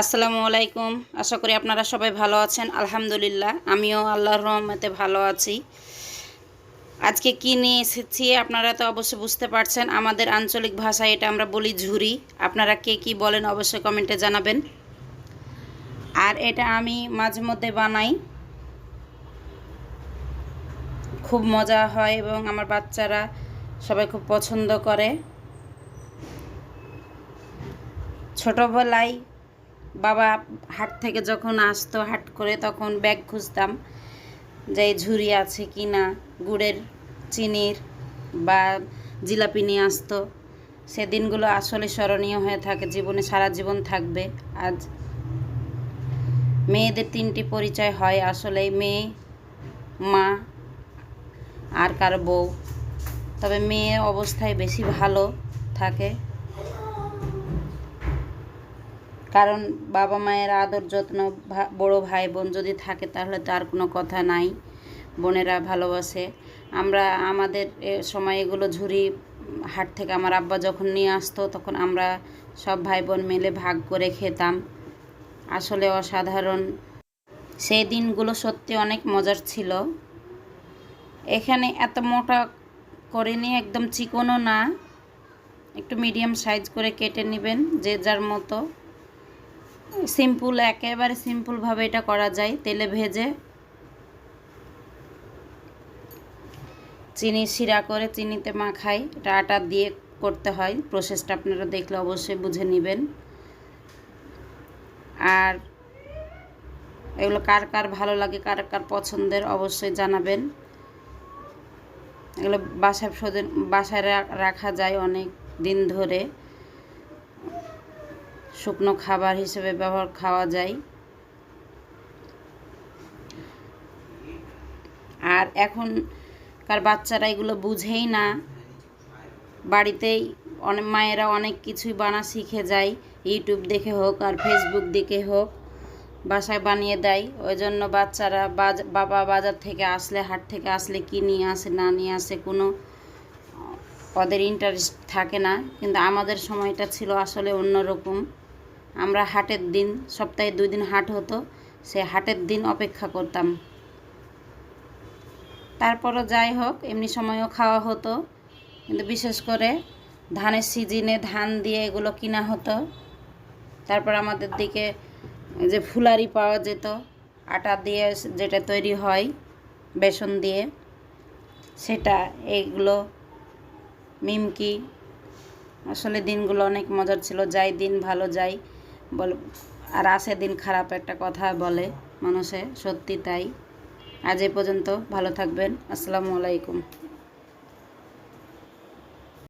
আসসালামু আলাইকুম। আশা করি আপনারা সবাই ভালো আছেন। আলহামদুলিল্লাহ, আমিও আল্লাহর রহমতে ভালো আছি। আজকে কি নিয়ে এসেছি আপনারা তো অবশ্যই বুঝতে পারছেন, আমাদের আঞ্চলিক ভাষায় এটা আমরা বলি ঝুরি। আপনারা কে কি বলেন অবশ্যই কমেন্টে জানাবেন। আর এটা আমি মাঝে মধ্যে বানাই। খুব মজা হয় এবং আমার বাচ্চারা সবাই খুব পছন্দ করে। ছোটোবেলায় বাবা হাট থেকে যখন আসতো, হাট করে তখন ব্যাগ খুঁজতাম যে ঝুড়ি আছে কি না, গুড়ের, চিনির বা জিলাপি নিয়ে আসতো। সেদিনগুলো আসলে স্মরণীয় হয়ে থাকে, জীবনে সারা জীবন থাকবে। আজ মেয়েদের তিনটি পরিচয় হয়, আসলে মেয়ে, মা আর কার বউ। তবে মেয়ে অবস্থায় বেশি ভালো থাকে। কারণ বাবা মায়ের আদর যত্ন বড় ভাই বোন যদি থাকে তাহলে তো আর কোনো কথা নাই। বোনেরা ভালোবাসে। আমরা, আমাদের সময় এগুলো ঝুড়ি হাট থেকে আমার আব্বা যখন নিয়ে আসতো তখন আমরা সব ভাই বোন মিলে ভাগ করে খেতাম। আসলে অসাধারণ। সেই দিনগুলো সত্যি অনেক মজার ছিল। এখানে এত মোটা করিনি একদম চিকনও না। একটু মিডিয়াম সাইজ করে কেটে নেবেন যে যার মতো। সিম্পল, একেবারে সিম্পলভাবে এটা করা যায়। তেলে ভেজে চিনি শিরা করে চিনিতে মাখাই। এটা আটা দিয়ে করতে হয়। প্রসেসটা আপনারা দেখলে অবশ্যই বুঝে নেবেন। আর এগুলো কার কার ভালো লাগে, কার কার পছন্দের অবশ্যই জানাবেন। এগুলো বাসায় বাসায় রাখা যায় অনেক দিন ধরে। শুকনো খাবার হিসেবে ব্যবহার খাওয়া যায়। আর এখনকার বাচ্চারা এগুলো বুঝেই না। বাড়িতেই অনেক মায়েরা অনেক কিছুই বানা শিখে যায়। ইউটিউব দেখে হোক আর ফেসবুক দেখে হোক, বাসায় বানিয়ে দেয়। ওই জন্য বাচ্চারা বাবা বাজার থেকে আসলে, হাট থেকে আসলে কি নিয়ে আসে, না নিয়ে আসে কোনো, ওদের ইন্টারেস্ট থাকে না। কিন্তু আমাদের সময়টা ছিল আসলে অন্যরকম। আমরা হাটের দিন, সপ্তাহে দুই দিন হাট হতো, সে হাটের দিন অপেক্ষা করতাম। তারপরও যাই হোক, এমনি সময়ও খাওয়া হতো। কিন্তু বিশেষ করে ধানের সিজনে ধান দিয়ে এগুলো কিনা হতো। তারপর আমাদের দিকে যে ফুলারি পাওয়া যেত, আটা দিয়ে যেটা তৈরি হয়, বেসন দিয়ে, সেটা এইগুলো মিমকি আসলে দিনগুলো অনেক মজার ছিল, যাই দিন ভালো যাই। বল, আর আসে দিন খারাপ একটা কথা বলে মানুষে, সত্যি তাই। আজ এ পর্যন্ত ভালো থাকবেন। আসসালামু আলাইকুম।